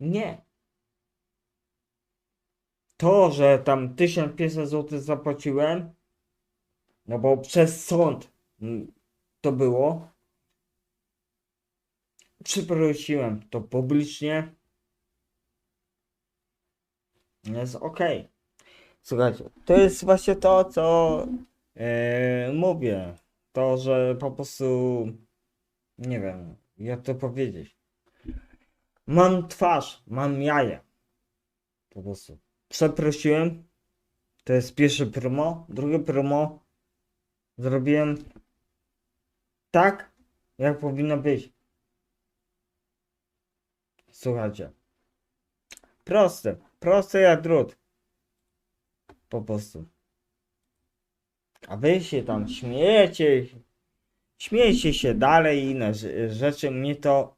Nie. To, że tam 1500 zł zapłaciłem, no bo przez sąd to było. Przeprosiłem to publicznie. Jest ok. Słuchajcie, to jest właśnie to, co e, mówię. To, że po prostu nie wiem, jak to powiedzieć. Mam twarz, mam jaja. Po prostu. Przeprosiłem. To jest pierwsze promo. Drugie promo. Zrobiłem tak, jak powinno być. Słuchajcie. Proste. Proste jak drut. Po prostu. A wy się tam śmiejecie. Śmiejcie się dalej i inne rze- rzeczy. Mnie to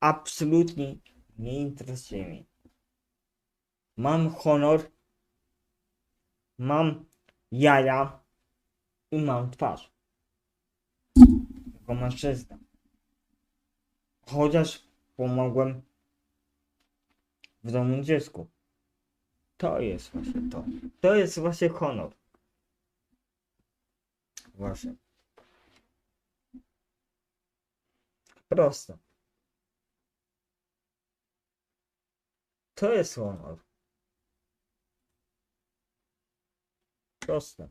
absolutnie nie interesuje. Mnie. Mam honor. Mam jaja. I mam twarz. Jako mężczyzna. Chociaż pomogłem w domu dziecku. To jest właśnie to. To jest właśnie honor. Właśnie. Proste. To jest honor. Proste.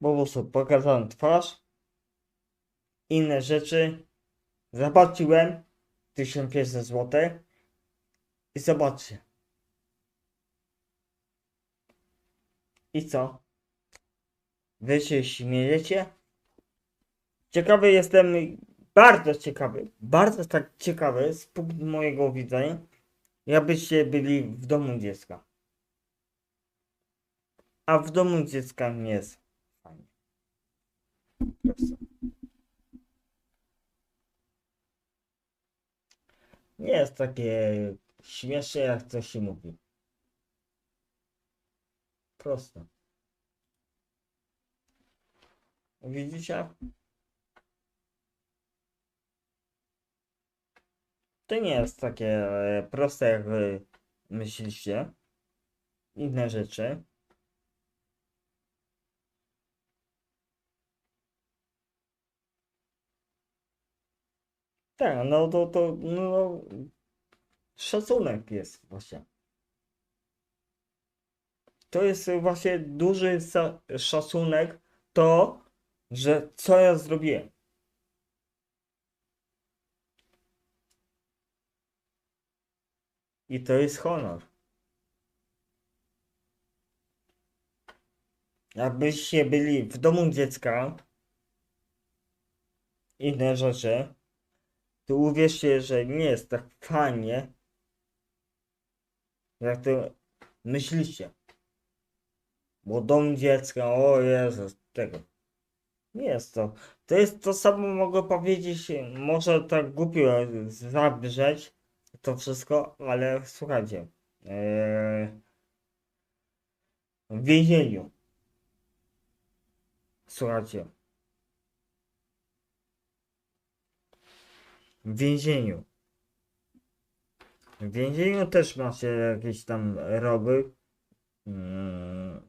Po prostu pokazałem twarz. Inne rzeczy. Zapłaciłem 1500 zł. I zobaczcie. I co? Wy się śmiejecie? Ciekawy jestem, bardzo ciekawy, bardzo tak ciekawy z punktu mojego widzenia, jakbyście byli w domu dziecka. A w domu dziecka nie jest fajnie. Nie jest takie śmieszne, jak to się mówi. Proste. Widzicie? To nie jest takie e, proste, jak wy myślicie. Inne rzeczy. Tak, no to, to no, szacunek jest właśnie. To jest właśnie duży szacunek to, że co ja zrobiłem. I to jest honor. Jakbyście byli w domu dziecka, inne rzeczy, to uwierzcie, że nie jest tak fajnie, jak to myślicie. Bo dom dziecka, o Jezus, tego. Nie jest to. To jest to samo mogę powiedzieć, może tak głupio zabrzeć to wszystko, ale słuchajcie. Eee, w więzieniu. Słuchajcie. W więzieniu. W więzieniu też macie jakieś tam roby. Mm,